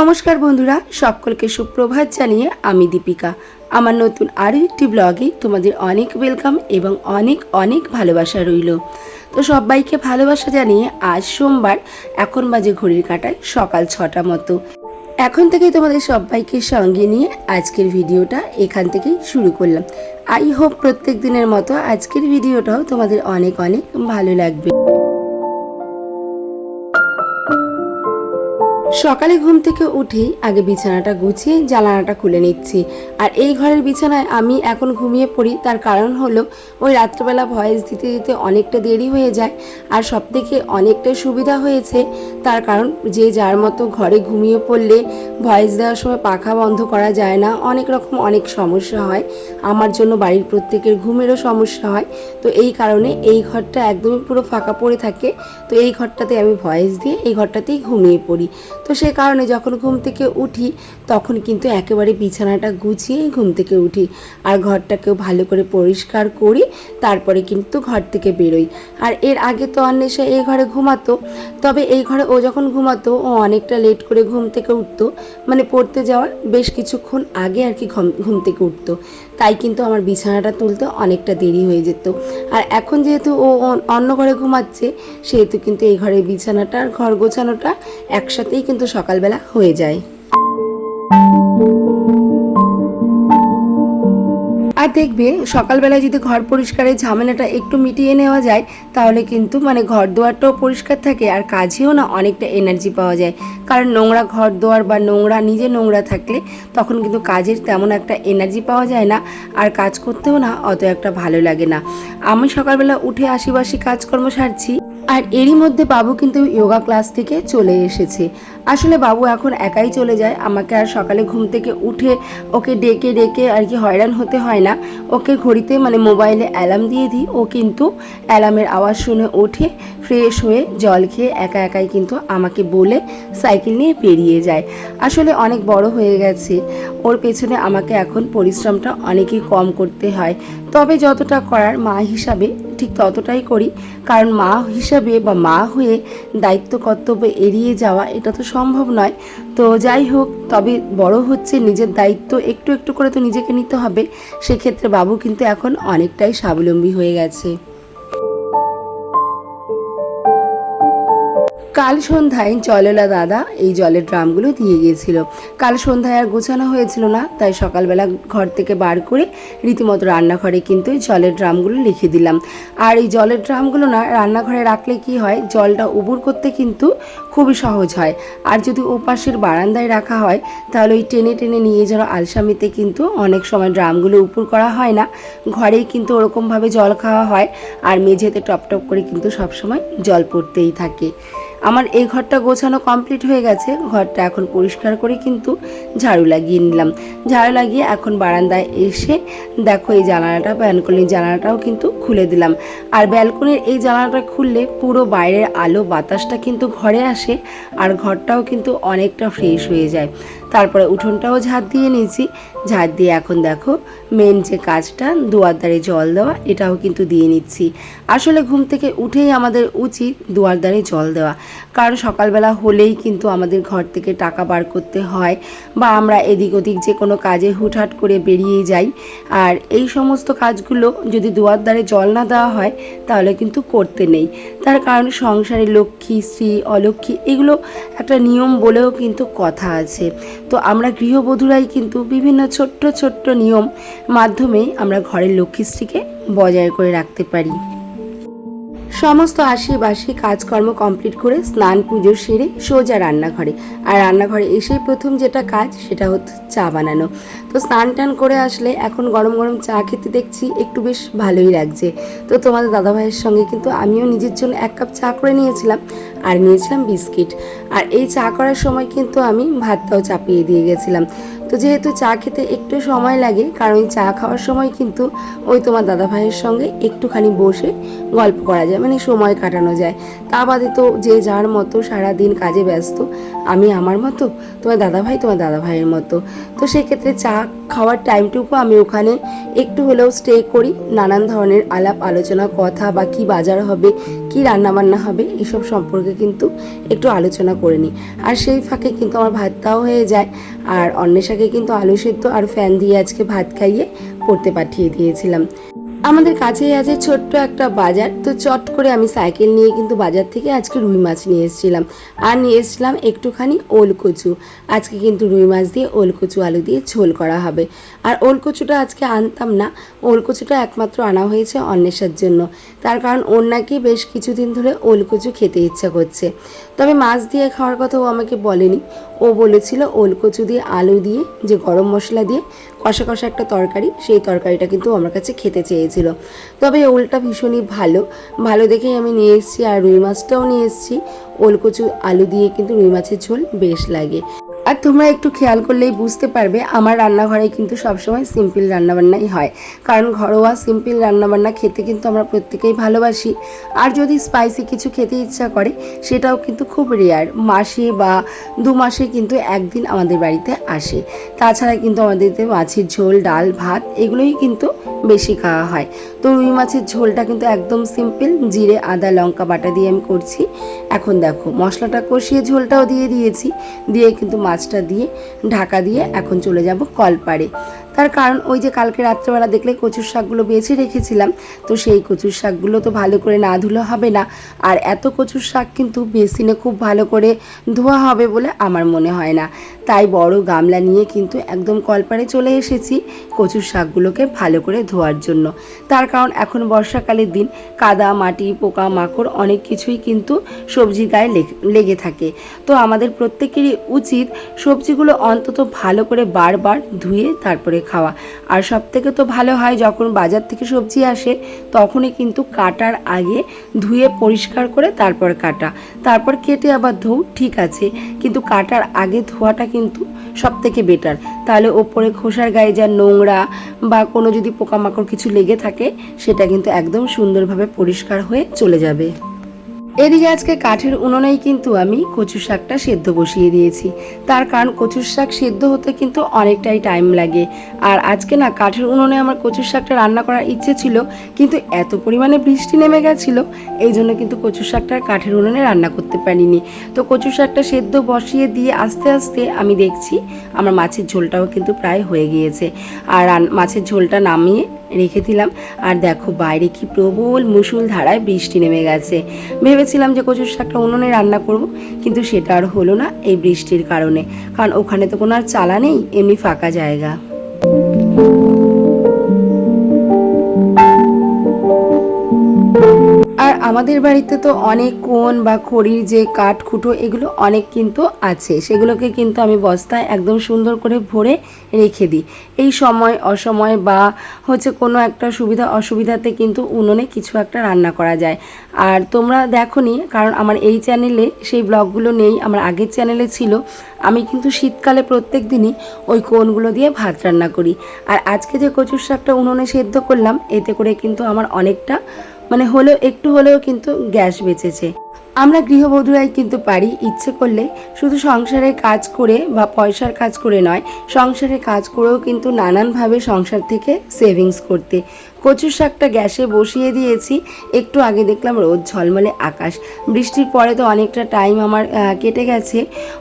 নমস্কার বন্ধুরা, সকলকে সুপ্রভাত জানিয়ে আমি দীপিকা। আমার নতুন আরও একটি ব্লগে তোমাদের অনেক ওয়েলকাম এবং অনেক অনেক ভালোবাসা রইল। তো সবাইকে ভালোবাসা জানিয়ে আজ সোমবার এখন বাজে ঘড়ির কাটায় সকাল ছটা মতো। এখন থেকেই তোমাদের সবাইকে সঙ্গে নিয়ে আজকের ভিডিওটা এখান থেকেই শুরু করলাম। আই হোপ প্রত্যেক দিনের মতো আজকের ভিডিওটাও তোমাদের অনেক অনেক ভালো লাগবে। সকালে ঘুম থেকে উঠেই আগে বিছানাটা গুছিয়ে জানালাটা খুলে নিচ্ছি। আর এই ঘরের বিছানায় আমি এখন ঘুমিয়ে পড়ি, তার কারণ হলো ওই রাত্রেবেলা ভয়েস দিতে দিতে অনেকটা দেরি হয়ে যায় আর সব থেকে অনেকটা সুবিধা হয়েছে, তার কারণ যে যার মতো ঘরে ঘুমিয়ে পড়লে ভয়েস দেওয়ার সময় পাখা বন্ধ করা যায় না, অনেক রকম অনেক সমস্যা হয়, আমার জন্য বাড়ির প্রত্যেকের ঘুমেরও সমস্যা হয়। তো এই কারণে এই ঘরটা একদমই পুরো ফাঁকা পড়ে থাকে, তো এই ঘরটাতে আমি ভয়েস দিয়ে এই ঘরটাতেই ঘুমিয়ে পড়ি। তো সে কারণে যখন ঘুম থেকে উঠি, তখন কিন্তু একেবারে বিছানাটা গুছিয়েই ঘুম থেকে উঠি। আর ঘরটাকেও ভালো করে পরিষ্কার করি, তারপরে কিন্তু ঘর থেকে বেরোই। আর এর আগে তো অন্বেষা এই ঘরে ঘুমাতো, তবে এই ঘরে ও যখন ঘুমাতো, ও অনেকটা লেট করে ঘুম থেকে উঠতো। মানে পড়তে যাওয়ার বেশ কিছুক্ষণ আগে আর কি ঘুম- থেকে উঠতো। তাই কিন্তু আমার বিছানাটা তুলতে অনেকটা দেরি হয়ে যেত। আর এখন যেহেতু ও অন্য ঘরে ঘুমাচ্ছে, সেহেতু কিন্তু এই ঘরের বিছানাটা আর ঘর গোছানোটা একসাথেই কিন্তু সকালবেলা হয়ে যায়। আর দেখবে সকালবেলায় যদি ঘর পরিষ্কারের ঝামেলাটা একটু মিটিয়ে নেওয়া যায়, তাহলে কিন্তু মানে ঘর দুয়ারটাও পরিষ্কার থাকে আর কাজেও না অনেকটা এনার্জি পাওয়া যায়। কারণ নোংরা ঘর দুয়ার বা নোংরা নিজে নোংরা থাকলে তখন কিন্তু কাজের তেমন একটা এনার্জি পাওয়া যায় না আর কাজ করতেও না অত একটা ভালো লাগে না। আমি সকালবেলা উঠে আশিবাসি কাজকর্ম সারছি আর এরই মধ্যে বাবু কিন্তু যোগা ক্লাস থেকে চলে এসেছে। আসলে বাবু এখন একাই চলে যায়। আমাকে আর সকালে ঘুম থেকে উঠে ওকে ডেকে ডেকে আর কি হয়রান হতে হয় না। ওকে ঘড়িতে মানে মোবাইলে অ্যালার্ম দিয়ে দিই। ও কিন্তু অ্যালার্মের আওয়াজ শুনে ওঠে, ফ্রেশ হয়ে জল খেয়ে একা একাই কিন্তু আমাকে বলে সাইকেল নিয়ে পেরিয়ে যায়। আসলে অনেক বড় হয়ে গেছে। ওর পেছনে আমাকে এখন পরিশ্রমটা অনেকই কম করতে হয়। তবে যতটা করার মা হিসাবে ঠিক ততটাই করি। কারণ মা হিসাবে বা মা হয়ে দায়িত্ব কর্তব্য এড়িয়ে যাওয়া এটা তো সম্ভব নয়। তো যাই হোক, তবে বড় হচ্ছে নিজের দায়িত্ব, একটু একটু করে তো নিজেকে নিতে হবে। সেক্ষেত্রে বাবু কিন্তু এখন অনেকটাই স্বাবলম্বী হয়ে গেছে। কাল সন্ধ্যায় জলেলা দাদা এই জলের ড্রামগুলো দিয়ে গিয়েছিল। কাল সন্ধ্যায় আর গোছানো হয়েছিল না, তাই সকালবেলা ঘর থেকে বার করে রীতিমতো রান্নাঘরে কিন্তু জলের ড্রামগুলো লিখে দিলাম। আর এই জলের ড্রামগুলো না রান্নাঘরে রাখলে কি হয়, জলটা উবুর করতে কিন্তু খুবই সহজ হয়। আর যদি ওপাশের বারান্দায় রাখা হয়, তাহলে ওই টেনে টেনে নিয়ে যাওয়া আলসামিতে কিন্তু অনেক সময় ড্রামগুলো উপর করা হয় না। ঘরেই কিন্তু ওরকমভাবে জল খাওয়া হয়, আর মেঝেতে টপ টপ করে কিন্তু সবসময় জল পড়তেই থাকে। আমার এই ঘরটা গোছানো কমপ্লিট হয়ে গেছে। ঘরটা এখন পরিষ্কার করে কিন্তু ঝাড়ু লাগিয়ে নিলাম। ঝাড়ু লাগিয়ে এখন বারান্দায় এসে দেখো এই জানালাটা, ব্যালকনির জানালাটাও কিন্তু খুলে দিলাম। আর ব্যালকনির এই জানালাটা খুললে পুরো বাইরের আলো বাতাসটা কিন্তু ঘরে আসে আর ঘরটাও কিন্তু অনেকটা ফ্রেশ হয়ে যায়। তারপরে উঠোনটাও ঝাড় দিয়ে নিয়েছি। ঝাড় দিয়ে এখন দেখো মেন যে কাজটা, দুয়ার দ্বারে জল দেওয়া, এটাও কিন্তু দিয়ে নিচ্ছি। আসলে ঘুম থেকে উঠেই আমাদের উচিত দুয়ার দ্বারে জল দেওয়া। কারণ সকালবেলা হলেই কিন্তু আমাদের ঘর থেকে টাকা বার করতে হয় বা আমরা এদিক ওদিক যে কোনো কাজে হুটহাট করে বেরিয়ে যাই। আর এই সমস্ত কাজগুলো যদি দুয়ার দ্বারে জল না দেওয়া হয়, তাহলে কিন্তু করতে নেই। তার কারণ সংসারে লক্ষ্মী, স্ত্রী, অলক্ষ্মী, এগুলো একটা নিয়ম বলেও কিন্তু কথা আছে। তো আমরা গৃহবধূরাই কিন্তু বিভিন্ন ছোট্ট ছোট্ট নিয়ম মাধ্যমে আমরা ঘরের লক্ষ্মীশ্রীকে বজায় করে রাখতে পারি। সমস্ত আশিবাসী কাজকর্ম কমপ্লিট করে স্নান, পুজো সেরে সোজা রান্নাঘরে। আর রান্নাঘরে এসেই প্রথম যেটা কাজ, সেটা হচ্ছে চা বানানো। তো স্নান টান করে আসলে এখন গরম গরম চা খেতে দেখছি একটু বেশ ভালোই লাগছে। তো তোমাদের দাদাভাইয়ের সঙ্গে কিন্তু আমিও নিজের জন্য এক কাপ চা করে নিয়েছিলাম, আর নিয়েছিলাম বিস্কিট। আর এই চা করার সময় কিন্তু আমি ভাতটাও চাপিয়ে দিয়ে গেছিলাম। তো যেহেতু চা খেতে একটু সময় লাগে, কারণ চা খাওয়ার সময় কিন্তু ওই তোমার দাদা ভাইয়ের সঙ্গে একটুখানি বসে গল্প করা যায় মানে সময় কাটানো যায়। তা বাদে তো যে যার মতো সারাদিন কাজে ব্যস্ত, আমি আমার মতো, তোমার দাদা ভাই তোমার দাদা ভাইয়ের মতো। তো সেক্ষেত্রে চা খাওয়ার টাইমটুকু আমি ওখানে একটু হলেও স্টে করি। নানান ধরনের আলাপ, আলোচনা, কথা বা কী বাজার হবে, কী রান্নাবান্না হবে, এসব সম্পর্কে কিন্তু একটু আলোচনা করে নিই। আর সেই ফাঁকে কিন্তু আমার ভাতটাও হয়ে যায়। আর অন্বেষাকে কিন্তু আলু সেদ্ধ আর ফ্যান দিয়ে আজকে ভাত খাইয়ে পড়তে পাঠিয়ে দিয়েছিলাম। আমাদের কাছেই আছে ছোট্ট একটা বাজার। তো চট করে আমি সাইকেল নিয়ে কিন্তু বাজার থেকে আজকে রুই মাছ নিয়ে এসেছিলাম। আর নিয়ে এসেছিলাম একটুখানি ওল কচু আজকে কিন্তু রুই মাছ দিয়ে ওল কচু আলু দিয়ে ঝোল করা হবে। আর ওল কচুটা আজকে আনতাম না। ওলকচুটা একমাত্র আনা হয়েছে অন্বেষার জন্য। তার কারণ ওর নাকি বেশ কিছুদিন ধরে ওল কচু খেতে ইচ্ছা করছে। তবে মাছ দিয়ে খাওয়ার কথা ও আমাকে বলেনি। ও বলেছিল ওলকচু দিয়ে, আলু দিয়ে, যে গরম মশলা দিয়ে কষা কষা একটা তরকারি, সেই তরকারিটা কিন্তু আমার কাছে খেতে চেয়েছিল। তবে ওলটা ভীষণই ভালো। ভালো দেখেই আমি নিয়ে এসেছি আর রুই মাছটাও নিয়ে এসেছি। ওলকচু, আলু দিয়ে কিন্তু রুই মাছের ঝোল বেশ লাগে। আর তোমরা একটু খেয়াল করলেই বুঝতে পারবে, আমার রান্নাঘরে কিন্তু সবসময় সিম্পল রান্নাবান্নাই হয়। কারণ ঘরোয়া সিম্পল রান্নাবান্না খেতে কিন্তু আমরা প্রত্যেকেই ভালোবাসি। আর যদি স্পাইসি কিছু খেতে ইচ্ছা করে, সেটাও কিন্তু খুব রেয়ার মাসে বা দু মাসে কিন্তু একদিন আমাদের বাড়িতে আসে। তাছাড়া কিন্তু আমাদের মাছের ঝোল, ডাল, ভাত, এগুলোই কিন্তু বেশি খাওয়া হয়। তো রুই মাছের ঝোলটা কিন্তু একদম সিম্পল, জিরে, আদা, লঙ্কা বাটা দিয়ে আমি করছি। এখন দেখো, মশলাটা কষিয়ে ঝোলটাও দিয়ে দিয়েছি। দিয়ে কিন্তু মাছটা দিয়ে ঢাকা দিয়ে এখন চলে যাব কলপাড়ে। তার কারণ ওই যে কালকে রাত্রেবেলা দেখলে কচুর শাকগুলো বেছে রেখেছিলাম, তো সেই কচুর শাকগুলো তো ভালো করে না ধুলে হবে না। আর এত কচুর শাক কিন্তু বেসিনে খুব ভালো করে ধোয়া হবে বলে আমার মনে হয় না। তাই বড় গামলা নিয়ে কিন্তু একদম কলপারে চলে এসেছি কচুর শাকগুলোকে ভালো করে ধোয়ার জন্য। তার কারণ এখন বর্ষাকালের দিন, কাদা, মাটি, পোকা, মাকড় অনেক কিছুই কিন্তু সবজির গায়ে লেগ- লেগে থাকে। তো আমাদের প্রত্যেকেরই উচিত সবজিগুলো অন্তত ভালো করে বারবার ধুয়ে তারপরে খাওয়া। আর সব থেকে তো ভালো হয়, যখন বাজার থেকে সবজি আসে, তখনই কিন্তু কাটার আগে ধুয়ে পরিষ্কার করে তারপর কাটা। তারপর কেটে আবার ধোও, ঠিক আছে। কিন্তু কাটার আগে ধোয়াটা কিন্তু সব থেকে বেটার তাহলে ওপরে খোসার গায়ে যা নোংরা বা কোনো যদি পোকামাকড় কিছু লেগে থাকে, সেটা কিন্তু একদম সুন্দরভাবে পরিষ্কার হয়ে চলে যাবে। এদিকে আজকে কাঠের উনুনেই কিন্তু আমি কচু শাকটা সেদ্ধ বসিয়ে দিয়েছি। তার কারণ কচুর শাক সেদ্ধ হতে কিন্তু অনেকটাই টাইম লাগে। আর আজকে না কাঠের উনুনে আমার কচুর শাকটা রান্না করার ইচ্ছে ছিল, কিন্তু এত পরিমাণে বৃষ্টি নেমে গেছিল, এই জন্য কিন্তু কচুর শাকটা কাঠের উনুনে রান্না করতে পারিনি। তো কচুর শাকটা সেদ্ধ বসিয়ে দিয়ে আস্তে আস্তে আমি দেখছি আমার মাছের ঝোলটাও কিন্তু প্রায় হয়ে গিয়েছে। আর মাছের ঝোলটা নামিয়ে রেখে দিলাম। আর দেখো বাইরে কি প্রবল মুসুল ধারায় বৃষ্টি নেমে গেছে। ভেবেছিলাম যে কচুর শাকটা উনুনে রান্না করব, কিন্তু সেটা আর হলো না এই বৃষ্টির কারণে। কারণ ওখানে তো কোনো আর চালা নেই, এমনি ফাঁকা জায়গা। আমাদের বাড়িতে তো অনেক কোন বা খড়ির যে কাঠ খুঁটো এগুলো অনেক কিন্তু আছে। সেগুলোকে কিন্তু আমি বস্তায় একদম সুন্দর করে ভরে রেখে দিই। এই সময়, অসময় বা হচ্ছে কোনো একটা সুবিধা, অসুবিধাতে কিন্তু উনুনে কিছু একটা রান্না করা যায়। আর তোমরা দেখোনি, কারণ আমার এই চ্যানেলে সেই ব্লগগুলো নেই, আমার আগের চ্যানেলে ছিল। আমি কিন্তু শীতকালে প্রত্যেক দিনই ওই কোনগুলো দিয়ে ভাত রান্না করি। আর আজকে যে কচুর শাকটা উনুনে সেদ্ধ করলাম, এতে করে কিন্তু আমার অনেকটা মানে হলেও একটু হলেও কিন্তু গ্যাস বেঁচেছে। আমরা গৃহবধূরাই কিন্তু পারি, ইচ্ছে করলে শুধু সংসারে কাজ করে বা পয়সার কাজ করে নয় সংসারে কাজ করেও কিন্তু নানানভাবে সংসার থেকে সেভিংস করতে। কচুর শাকটা গ্যাসে বসিয়ে দিয়েছি, একটু আগে দেখলাম রোদ ঝলমলে আকাশ। বৃষ্টির পরে তো অনেকটা টাইম আমার কেটে গেছে।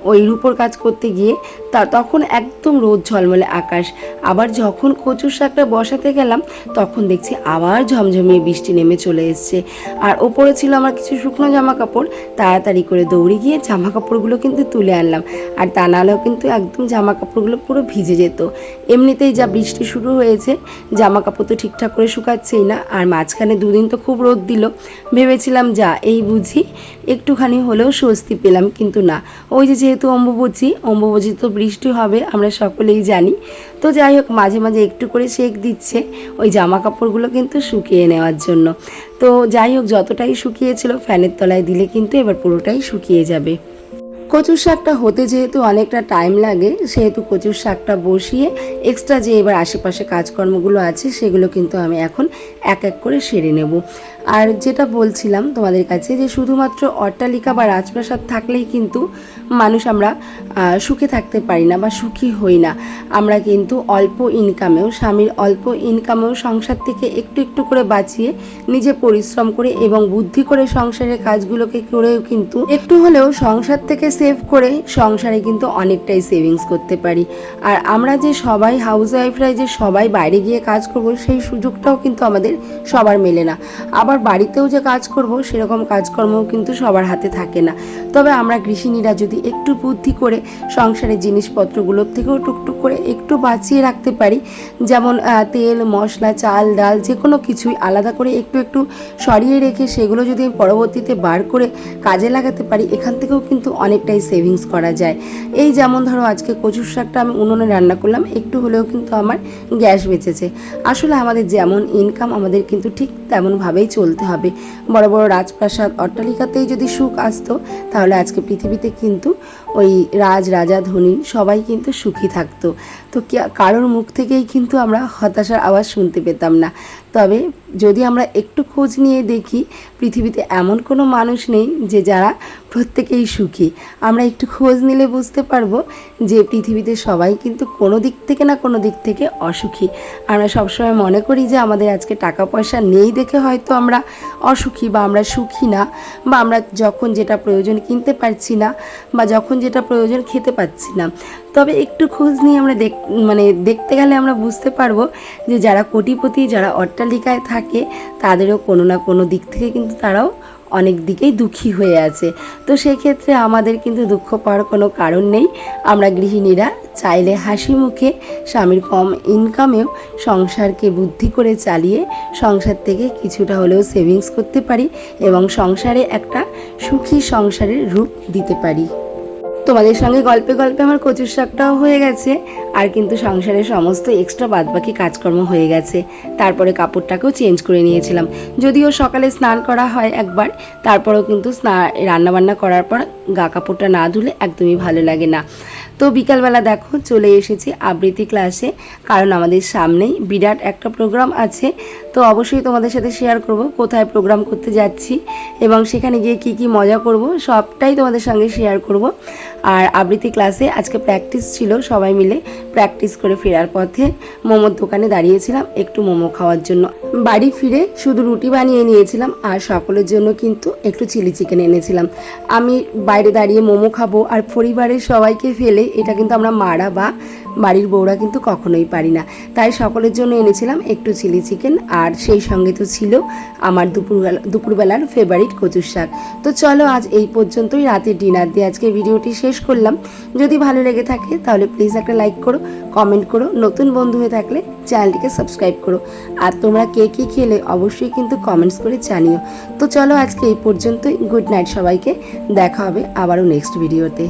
ওই রূপোর কাজ করতে গিয়ে তা তখন একদম রোদ ঝলমলে আকাশ। আবার যখন কচুর শাকটা বসাতে গেলাম, তখন দেখছি আবার ঝমঝমিয়ে বৃষ্টি নেমে চলে এসছে। আর ওপরে ছিল আমার কিছু শুকনো জামা তাড়াতাড়ি করে দৌড়ে গিয়ে জামা কাপড়গুলো কিন্তু তুলে আনলাম। আর তা নাহলেও কিন্তু একদম জামা কাপড়গুলো পুরো ভিজে যেত। এমনিতেই যা বৃষ্টি শুরু হয়েছে, জামা কাপড় তো ঠিকঠাক করে শুকাচ্ছেই না। আর মাঝখানে দুদিন তো খুব রোদ দিল। ভেবেছিলাম, যা, এই বুঝি একটুখানি হলেও স্বস্তি পেলাম। কিন্তু না, ওই যে যেহেতু অম্বুবচি অম্বুবচি তো বৃষ্টি হবে, আমরা সকলেই জানি। তো যাই হোক, মাঝে মাঝে একটু করে সেক দিচ্ছে ওই জামা কাপড়গুলো কিন্তু শুকিয়ে নেওয়ার জন্য। তো যাই হোক, যতটাই শুকিয়েছিল ফ্যানের তলায় দিলে কিন্তু এবার পুরোটাই শুকিয়ে যাবে। কচুর শাকটা হতে যেহেতু অনেকটা টাইম লাগে, সেহেতু কচুর শাকটা বসিয়ে এক্সট্রা যে এবার আশেপাশে কাজকর্মগুলো আছে, সেগুলো কিন্তু আমি এখন এক এক করে সেরে নেব। আর যেটা বলছিলাম তোমাদের কাছে যে শুধুমাত্র অট্টালিকা বা রাজপ্রাসাদ থাকলেই কিন্তু মানুষ আমরা সুখে থাকতে পারি না বা সুখী হই না। আমরা কিন্তু অল্প ইনকামেও স্বামীর অল্প ইনকামেও সংসার থেকে একটু একটু করে বাঁচিয়ে নিজে পরিশ্রম করে এবং বুদ্ধি করে সংসারের কাজগুলোকে করেও কিন্তু একটু হলেও সংসার থেকে সেভ করে সংসারে কিন্তু অনেকটাই সেভিংস করতে পারি। আর আমরা যে সবাই হাউস ওয়াইফরাই যে সবাই বাইরে গিয়ে কাজ করব সেই সুযোগটাও কিন্তু আমাদের সবার মেলে না। আবার বাড়িতেও যে কাজ করব, সেরকম কাজকর্মও কিন্তু সবার হাতে থাকে না। তবে আমরা গৃহিণীরা যদি একটু বুদ্ধি করে সংসারের জিনিসপত্রগুলোর থেকেও টুকটুক করে একটু বাঁচিয়ে রাখতে পারি, যেমন তেল, মশলা, চাল, ডাল যে কোনো কিছুই আলাদা করে একটু একটু সরিয়ে রেখে সেগুলো যদি পরবর্তীতে বার করে কাজে লাগাতে পারি, এখান থেকেও কিন্তু অনেকটাই সেভিংস করা যায়। এই যেমন ধরো, আজকে কচুর শাকটা আমি উনুনে রান্না করলাম, একটু হলেও কিন্তু আমার গ্যাস বেঁচেছে। আসলে আমাদের যেমন ইনকাম আমাদের কিন্তু ঠিক তেমনভাবেই চলতে হবে। বড় বড় রাজপ্রাসাদ অট্টালিকাতেই যদি সুখ আসতো, তাহলে আজকে পৃথিবীতে কিন্তু ওই রাজ, রাজা, ধনী সবাই কিন্তু সুখী থাকতো। তো কারোর মুখ থেকেই কিন্তু আমরা হতাশার আওয়াজ শুনতে পেতাম না। তবে যদি আমরা একটু খোঁজ নিয়ে দেখি, পৃথিবীতে এমন কোনো মানুষ নেই যে যারা প্রত্যেকেই সুখী। আমরা একটু খোঁজ নিলে বুঝতে পারব যে পৃথিবীতে সবাই কিন্তু কোনো দিক থেকে না কোনো দিক থেকে অসুখী। আমরা সবসময় মনে করি যে আমাদের আজকে টাকা পয়সা নেই দেখে হয়তো আমরা অসুখী বা আমরা সুখী না, বা আমরা যখন যেটা প্রয়োজন কিনতে পারছি না, বা যখন যেটা প্রয়োজন খেতে পাচ্ছি না তবে একটু খোঁজ নিয়ে আমরা দেখ মানে দেখতে গেলে আমরা বুঝতে পারব যে যারা কোটিপতি, যারা অট্টালিকায় থাকে, তাদেরও কোনো না কোনো দিক থেকে কিন্তু তারাও অনেক দিকেই দুঃখী হয়ে আছে। তো সেই ক্ষেত্রে আমাদের কিন্তু দুঃখ পাওয়ার কোনো কারণ নেই। আমরা গৃহিণীরা চাইলে হাসি মুখে স্বামীর কম ইনকামেও সংসারকে বুদ্ধি করে চালিয়ে সংসার থেকে কিছুটা হলেও সেভিংস করতে পারি এবং সংসারে একটা সুখী সংসারের রূপ দিতে পারি। তোমাদের সঙ্গে গল্পে গল্পে আমার কচুর শাকটাও হয়ে গেছে। আর কিন্তু সংসারের সমস্ত এক্সট্রা বাদবাকি কাজকর্ম হয়ে গেছে। তারপরে কাপড়টাকেও চেঞ্জ করে নিয়েছিলাম। যদিও সকালে স্নান করা হয় একবার, তারপরেও কিন্তু স্নান রান্নাবান্না করার পর গা কাপড়টা না ধুলে একদমই ভালো লাগে না। তো বিকালবেলা দেখো, চলে এসেছি আবৃত্তি ক্লাসে কারণ আমাদের সামনেই বিরাট একটা প্রোগ্রাম আছে। তো অবশ্যই তোমাদের সাথে শেয়ার করব, কোথায় প্রোগ্রাম করতে যাচ্ছি এবং সেখানে গিয়ে কি কি মজা করব, সবটাই তোমাদের সঙ্গে শেয়ার করব। আর আবৃত্তি ক্লাসে আজকে প্র্যাকটিস ছিল সবাই মিলে প্র্যাকটিস করে ফেরার পথে। মোমোর দোকানে দাঁড়িয়েছিলাম একটু মোমো খাওয়ার জন্য। বাড়ি ফিরে শুধু রুটি বানিয়ে নিয়েছিলাম আর সকলের জন্য কিন্তু একটু চিলি চিকেন এনেছিলাম। আমি বাইরে দাঁড়িয়ে মোমো খাব আর পরিবারের সবাইকে ফেলে এটা কিন্তু আমরা মারা বা বাড়ির বউরা কিন্তু কখনোই পারি না। তাই সকলের জন্য এনেছিলাম একটু চিলি চিকেন আর সেই সঙ্গে তো ছিল আমার দুপুরবেলা দুপুরবেলার ফেভারিট কচুর শাক। তো চলো আজ এই পর্যন্তই, রাতের ডিনার দিয়ে আজকে ভিডিওটি শেষ করলাম। যদি ভালো লেগে থাকে তাহলে প্লিজ একটা লাইক করো কমেন্ট করো, নতুন বন্ধু হয়ে থাকলে চ্যানেলটিকে সাবস্ক্রাইব করো। আর তোমরা কে কী খেলে অবশ্যই কিন্তু কমেন্টস করে জানিও। তো চলো আজকে এই পর্যন্তই গুড নাইট সবাইকে, দেখা হবে আবারও নেক্সট ভিডিওতে